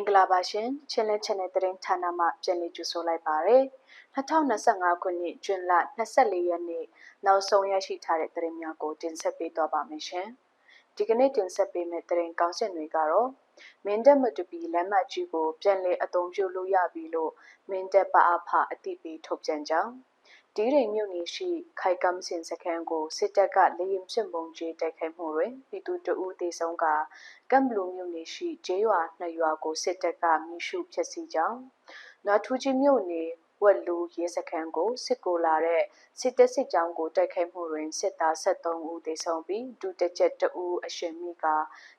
င်္ဂလာပါရှင်ချင်းလဲ channel သတင်းဌာနမှပြန်လည်ကြိုဆိုလိုက်ပါရယ်2025ခုနှစ်ဇွန်လ24ရက်နေ့နောက်ဆုံးရရှိထားတဲ့သတင်းများကိုတင်ဆက်ပေးသွားပါမယ်ရှင်ဒီကနေ့တင်ဆက်ပေးမယ့်သတင်းကောင်းစင်တွေကတော့မင်းတပ်မတူပီလမ်းမကြီးကိုပြန်လည်အသုံးပြုလို့ရပြီလို့မင်းတပ်ပအားဖအသိပေးထုတ်ပြန်ကြောင်း ဒီရိမ်မြို့နယ်ရှိခိုက်ကမ်စင်စခန်းကိုစစ်တပ်ကလေရင်ဖြစ်ပုံကြီးတိုက်ခိုက်မှုတွင်ပြည်သူတအူးတေဆုံးကကမ်ဘလူမြို့နယ်ရှိကျေးရွာနှစ်ရွာကိုစစ်တပ်ကမိရှုဖျက်ဆီးကြောင်းနွားထူးကြီးမြို့နယ်ဝက်လူရဲစခန်းကိုစစ်ကိုလာတဲ့စစ်တပ်စစ်ကြောင်းကိုတိုက်ခိုက်မှုတွင်စစ်သား73ဦးသေဆုံးပြီးဒုတက်ချက်2ဦးအရှင်မိက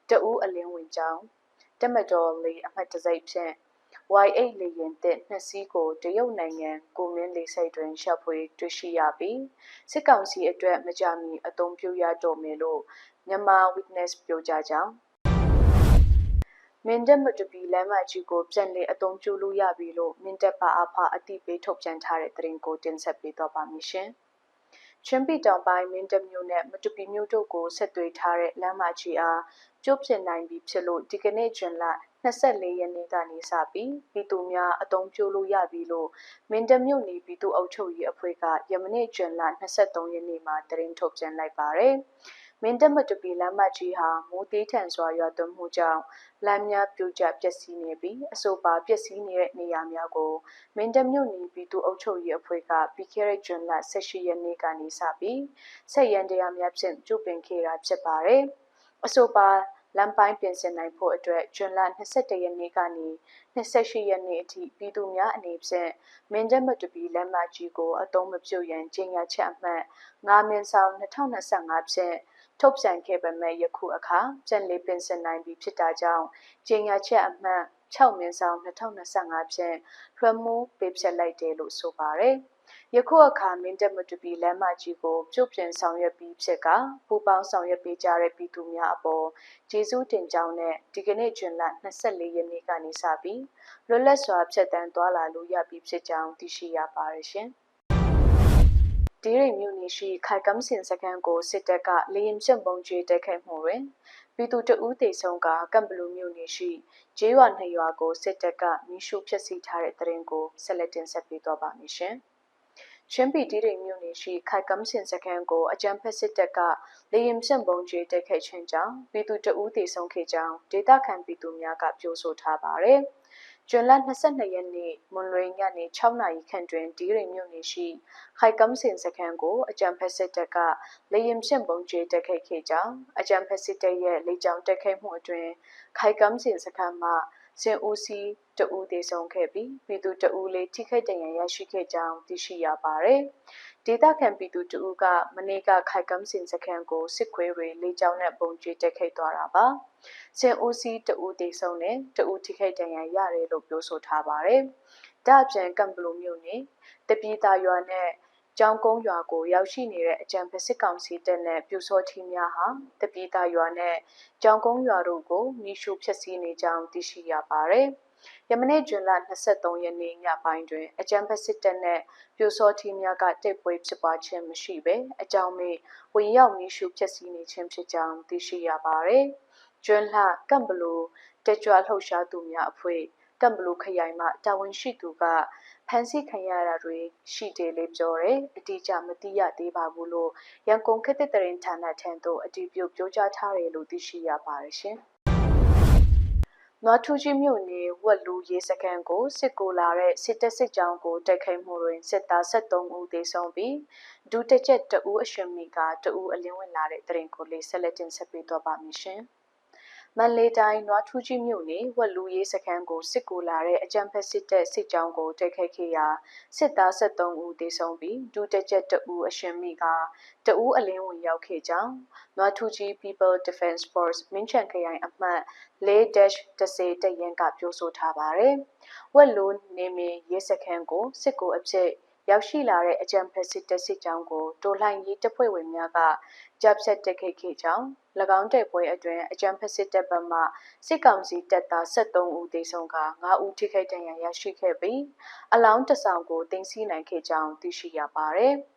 2ဦးအလင်းဝင်ကြောင်းတမတော်လေးအမှတ်တစိုက်ဖြင့် Y8 လေယာဉ်တစ်နှစ်စီးကိုတရုတ်နိုင်ငံကိုမင်းလေဆိပ်တွင်ရှာဖွေတွေ့ရှိရပြီးစစ်ကောင်စီအတွက်မကြာမီအသုံးပြုရတော့မယ်လို့မြန်မာ Witness ပြောကြားကြောင်းမင်းတပ်မတူပီလမ်းမကြီးကိုပြန်လည်အသုံးပြုလို့ရပြီလို့မင်းတပ်ပါအဖအတိပေးထုတ်ပြန်ထားတဲ့သတင်းကိုတင်ဆက်ပေးတော့ပါမယ်ရှင်။ချင်းပြည်တောင်ပိုင်းမင်းတပ်မြို့နဲ့မတူပီမြို့တို့ကိုဆက်သွယ်ထားတဲ့လမ်းမကြီးအားကျုပ်ဖြစ်နိုင်ပြီဖြစ်လို့ဒီကနေ့ဂျွန်လ 24ရက်နေ့ကနေစပြီးပြည်သူများအသုံးပြုလို့ရပြီလို့မင်းတပ်မြို့နယ်ပြည်သူ့အုပ်ချုပ်ရေးအဖွဲ့ကယမနေ့ဂျွန်လ23ရက်နေ့မှာသတင်းထုတ်ပြန်လိုက်ပါတယ်။မင်းတပ်မတူပီလမ်းမကြီးဟာမိုးသေးထန်စွာရွာသွန်းမှုကြောင့်လမ်းများပြိုကျပျက်စီးနေပြီးအဆိုပါပျက်စီးနေတဲ့နေရာများကိုမင်းတပ်မြို့နယ်ပြည်သူ့အုပ်ချုပ်ရေးအဖွဲ့ကပြီးခဲ့တဲ့ဇွန်လ18ရက်နေ့ကနေစပြီးဆက်ရန်တရားများဖြင့်ကျုပ်ပင်ခဲ့တာဖြစ်ပါတယ်။အဆိုပါ လမ်းပိုင်းပြင်ဆင်နိုင်ဖို့အတွက်ဇွန်လ22ရက်နေ့ကနေ28ရက်နေ့အထိပြည်သူများအနေဖြင့်မင်းတပ်မတူပီလမ်းမကြီးကိုအသုံးမပြုရန်ကြေညာချက်အမှတ်9မြင်းဆောင်2025ဖြင့်ထုတ်ပြန်ခဲ့ပေမဲ့ယခုအခါပြန်လည်ပင်စင်နိုင်ပြီဖြစ်တာကြောင့်ကြေညာချက်အမှတ်6မြင်းဆောင်2025ဖြင့်လွှမ်းမိုးပေးဖြတ်လိုက်တယ်လို့ဆိုပါတယ်။ ယခုအခါမင်းတပ်မတူပီလမ်းမကြီးကိုပြုတ်ပြင်ဆောင်ရွက်ပြီးဖြစ်ကပူပေါင်းဆောင်ရွက်ပေးကြတဲ့ပြည်သူများအပေါ်ကျေးဇူးတင်ကြောင်းနဲ့ဒီကနေ့ဂျွန်လ24ရက်နေ့ကနေစပြီးလွတ်လပ်စွာဖြတ်တန်းသွားလာလို့ရပြီဖြစ်ကြောင်းသိရှိရပါတယ်ရှင်။ဒီရိမ်မြို့နယ်ရှိခိုင်ကမ်စင်စခန်းကိုစစ်တပ်ကလေရင်ဖြန့်ပုံကျွေးတိုက်ခိုက်မှုတွင်ပြည်သူတဦးသေဆုံးကကမ်ဘလူမြို့နယ်ရှိဂျေးရွာနှစ်ရွာကိုစစ်တပ်ကမိရှုဖျက်ဆီးထားတဲ့တရင်ကိုဆက်လက်တင်ဆက်ပေးသွားပါမယ်ရှင်။ ချင်းပြည်တီရိမ်မြို့နယ်ရှိခိုင်ကမ်စင်စခန်းကိုအကြံဖက်စစ်တပ်ကလေရင်ဖြန့်ပုံကျွေးတိုက်ခိုက်ခြင်းကြောင့်ပြည်သူတဦးသေဆုံးခဲ့ကြောင်းဒေသခံပြည်သူများကပြောဆိုထားပါတယ်။ဇွန်လ22ရက်နေ့မွန်လွယ်ညနေ6နာရီခန့်တွင်ဒီရိမ်မြို့နယ်ရှိခိုင်ကမ်စင်စခန်းကိုအကြံဖက်စစ်တပ်ကလေရင်ဖြင့်ပုံကျဲတက်ခိုက်ခဲ့ကြောင်းအကြံဖက်စစ်တပ်ရဲ့လေကြောင်းတက်ခိုက်မှုအတွင်ခိုင်ကမ်စင်စခန်းမှ စင်ဦးစီတဦးသေဆုံးခဲ့ပြီးပြည်သူတဦးလေးထိခိုက်ဒဏ်ရာရရှိခဲ့ကြောင်းသိရှိရပါတယ်။ဒေသခံပြည်သူတဦးကမနေ့ကခိုင်ကမ်စင်စခန်းကိုစစ်ခွေးတွေလေကြောင်းနဲ့ပုံကျဲတက်ခိုက်သွားတာပါ။စင်ဦးစီးတဦးတေဆုံးနဲ့တဦးထိခိုက်ဒဏ်ရာရတယ်လို့ပြောဆိုထားပါတယ်။ဒါ့အပြင်ကံပလိုမျိုးနဲ့တပြည်သားရွာနဲ့ ကျောင်းကုန်းရွာကိုရောက်ရှိနေတဲ့အကြံဖစစ်ကောင်စီတပ်နဲ့ပြူစောထီးများဟာတပြည်သားရွာနဲ့ကျောင်းကုန်းရွာတို့ကိုမိရှုဖျက်ဆီးနေကြောင်းသိရှိရပါတယ်။ယမနေ့ဇွန်လ23ရက်နေ့ညပိုင်းတွင်အကြံဖက်စစ်တပ်နဲ့ပြိုစောထီးများကတိတ်ပွဲဖြစ်ပွားခြင်းမရှိဘဲအကြောင်းမေဝင်ရောက်မိရှုဖျက်ဆီးနေခြင်းဖြစ်ကြောင်းသိရှိရပါတယ်။ကျွန်းလှကမ်ဘလူတက်ကြွလှုပ်ရှားသူများအဖွဲ့ ကမ်ဘလူခရိုင်မှတာဝန်ရှိသူကဖမ်းဆီးခံရတာတွေရှိတယ်လို့ပြောတယ်အတိအကျမသိရသေးပါဘူးလို့ရန်ကုန်ခေတ်သစ်တရင်ဌာနထံသို့အတည်ပြုပြောကြားထားတယ်လို့သိရှိရပါတယ်ရှင်နွားထူးကြီးမြို့နယ်ဝက်လူရေးစခန်းကိုစစ်ကိုလာတဲ့စစ်တပ်စစ်ကြောင်းကိုတိုက်ခိုက်မှုတွင်စစ်သား73ဦးသေဆုံးပြီးဒုတက်ချက်2ဦးအရှင်မိက2ဦးအလင်းဝင်လာတဲ့တရင်ကိုလေးဆက်လက်တင်ဆက်ပေးတော့ပါမရှင်။ မန္တလေးတိုင်းနွားထူးကြီးမြို့နယ်ဝက်လူရေးစခန်းကိုစစ်ကူလာတဲ့အကြံဖက်စစ်တပ်စစ်ကြောင်းကိုတိုက်ခိုက်ခဲ့ရာစစ်သား73ဦးသေဆုံးပြီးဒုတက်ချက်2ဦးအရှင်မိကတဦးအလင်းဝင်ရောက်ခဲ့ကြောင်းနွားထူးကြီး People Defense Force မင်းချန်ခရိုင်အမှတ်4-10တရင်ကပြောဆိုထားပါတယ်။ဝက်လူနေမီရေးစခန်းကိုစစ်ကူအဖြစ်ရောက်ရှိလာတဲ့အကြံဖက်စစ်တပ်စစ်ကြောင်းကိုတိုလှိုင်းရေးတပ်ဖွဲ့ဝင်များက တပ်ဖြတ်တက်ခဲ့ခဲ့ကြောင်း၎င်းတိုက်ပွဲအတွင်းအကြံဖက်စစ်တပ်ဘက်မှစစ်ကောင်စီတပ်သား73ဦးသေဆုံးက9ဦးထိခိုက်ဒဏ်ရာရရှိခဲ့ပြီးအလောင်းတဆောင်ကိုတင်စီနိုင်ခဲ့ကြောင်းသိရှိရပါတယ်။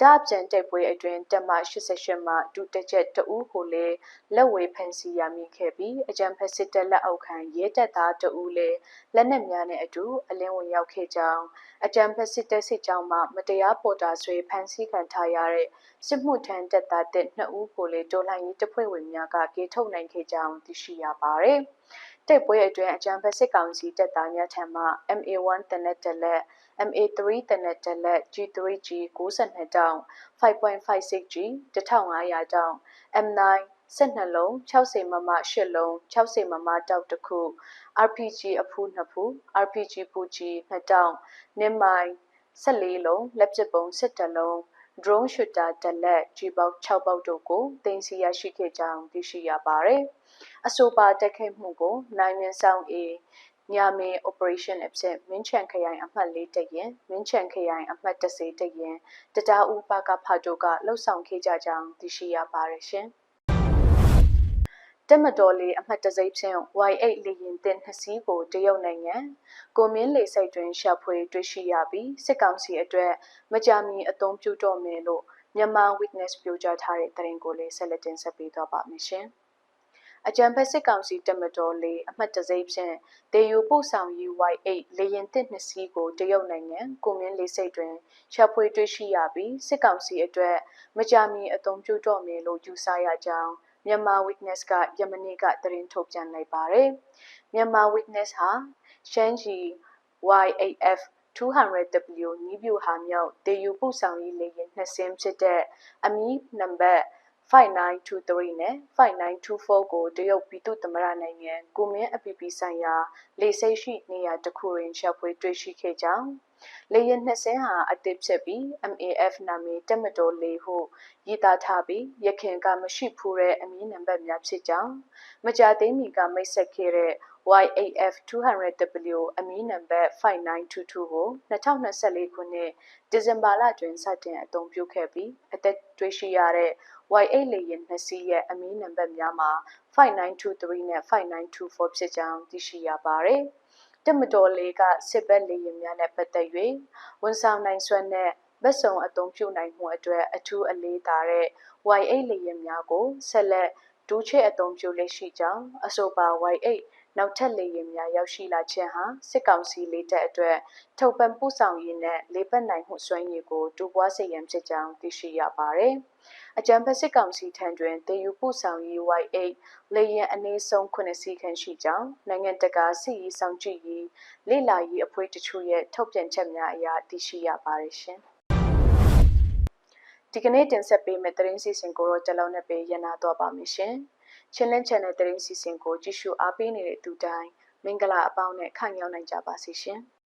ဒါအပြင်တိုက်ပွဲအတွင်းတက်မ88မှဒုတက်ချက်တဦးကိုလည်းလက်ဝဲဖမ်းဆီးရမိခဲ့ပြီးအကြံဖက်စစ်တပ်လက်အောက်ခံရဲတပ်သားတဦးလည်းလက်နက်များနဲ့အတူအလင်းဝင်ရောက်ခဲ့ကြောင်းအကြံဖက်စစ်တပ်စစ်ကြောင်းမှမတရားပေါ်တာဆွေဖမ်းဆီးခံထားရတဲ့စစ်မှုထမ်းတပ်သားတဲ့နှစ်ဦးကိုလည်းတော်လှန်ရေးတပ်ဖွဲ့ဝင်များကကေထုတ်နိုင်ခဲ့ကြောင်းသိရှိရပါတယ်။ တိုက်ပွဲအတွင်းအကြံဖက်စစ်ကောင်စီတပ်သားများထံမှ MA1 တနက်တလက် MA3 တနက်တလက် G3G 62တောင် 5.56G 1500တောင် M9 12လုံး60မမ8လုံး60မမတောက်တစ်ခု RPG အဖူးနှစ်ဖူး RPG ပူကြီး2တောင်နင်းမိုင်14လုံးလက်ပစ်ပုံ17လုံး drone shooter တလက် G box 6ပေါက်တို့ကိုတင်စီရရှိခဲ့ကြောင်းသိရှိရပါတယ်။ အဆိုပါတက်ခဲ့မှုကိုနိုင်မြဆောင် A ညမေ operation အဖြစ်မင်းချန်ခရိုင်အမှတ်၄တရင်မင်းချန်ခရိုင်အမှတ်30တရင်တတာဦးပါကဖာတို့ကလှုပ်ဆောင်ခဲ့ကြကြောင်းသိရှိရပါတယ်ရှင်။တက်မတော်လေးအမှတ်တစိမ့်ဖြင့် Y8 လေရင်တင်နှစ်စီးကိုတရုတ်နိုင်ငံကိုမင်းလေစိတ်တွင်ရှာဖွေတွေ့ရှိရပြီးစစ်ကောင်စီအတွက်မကြာမီအသုံးပြုတော့မယ်လို့မြန်မာ witness ပြောကြားထားတဲ့သတင်းကိုလည်းဆက်လက်တင်ဆက်ပေးသွားပါမယ်ရှင်။ အကြံဖက်စစ်ကောင်စီတက်မတော်လေးအမှတ်တစိမ့်ဖြင့်ဒေယူပို့ဆောင်ရေး Y8 လေရင်တစ်နှစ်စီးကိုတရုတ်နိုင်ငံကိုမင်းလေးစိတ်တွင်ရှာဖွေတွေ့ရှိရပြီးစစ်ကောင်စီအတွက်မကြာမီအသုံးပြုတော့မယ်လို့ယူဆရကြောင်းမြန်မာ witness ကယမနေ့ကသတင်းထုတ်ပြန်လိုက်ပါတယ်။မြန်မာ witness ဟာရှမ်းကြီး YAF 200W နီးပြူဟာမြောက်ဒေယူပို့ဆောင်ရေးလေယာဉ်နှစ်စင်းဖြစ်တဲ့အမီးနံပါတ် 5923နဲ့5924ကိုတရုတ်ပြည်သူ့သမ္မတနိုင်ငံကိုမင်းအပီပီဆိုင်ရာလေဆိပ်ရှိနေရာတစ်ခုတွင်ရှာဖွေတွေ့ရှိခဲ့ကြောင်းလေယာဉ်နှစ်စင်းဟာအသစ်ဖြစ်ပြီး MAF နာမည်တက်မတော်လေးဟုရေးသားထားပြီးရခင်ကမရှိဖူးတဲ့အမည်နံပါတ်များဖြစ်ကြောင်းမကြာသေးမီကမိတ်ဆက်ခဲ့တဲ့ YAF 200W အမည်နံပါတ်5922ကို2024ခုနှစ်ဒီဇင်ဘာလတွင်စတင်အသုံးပြုခဲ့ပြီးအသက်တွေရှိရတဲ့ Y8 လေယာဉ်နှစ်စီးရဲ့အမည်နံပါတ်များမှာ5923နဲ့5924ဖြစ်ကြောင်းသိရှိရပါတယ်။တမတော်လေးကစစ်ဘက်လေယာဉ်များနဲ့ပတ်သက်၍ဝန်ဆောင်နိုင်စွမ်းနဲ့ဗတ်စုံအသုံးပြုနိုင်မှုအတွက်အထူးအလေးထားတဲ့ Y8 လေယာဉ်များကိုဆက်လက်ဒူးချဲအသုံးပြုလက်ရှိကြောင်းအဆိုပါ Y8 နောက်ထပ်လေယာဉ်များရောက်ရှိလာခြင်းဟာစစ်ကောင်စီလေးတပ်အတွက်ထုတ်ပံပို့ဆောင်ရေးနဲ့လေးပတ်နိုင်မှုစွမ်းရည်ကိုတူပွားစေရန်ဖြစ်ကြောင်းသိရှိရပါတယ်။အကြံဖက်စစ်ကောင်စီထံတွင်တည်ယူပို့ဆောင်ရေး Y8 လေယာဉ်အနည်းဆုံး9စီးခန့်ရှိကြောင်းနိုင်ငံတကာစစ်ရေးဆောင်ကြည့်ရေးလေ့လာရေးအဖွဲ့တချို့ရဲ့ထုတ်ပြန်ချက်များအရသိရှိရပါတယ်ရှင်။ဒီကနေ့တင်ဆက်ပေးမယ့်သတင်းစီစဉ်ကိုတော့တလုံးနဲ့ပဲရနာတော့ပါမယ်ရှင်။ Channel Channel သတင်းစီစဉ်ကိုကြည့်ရှုအားပေးနေတဲ့သူတိုင်းမင်္ဂလာအပေါင်းနဲ့ခံရောက်နိုင်ကြပါစေရှင်။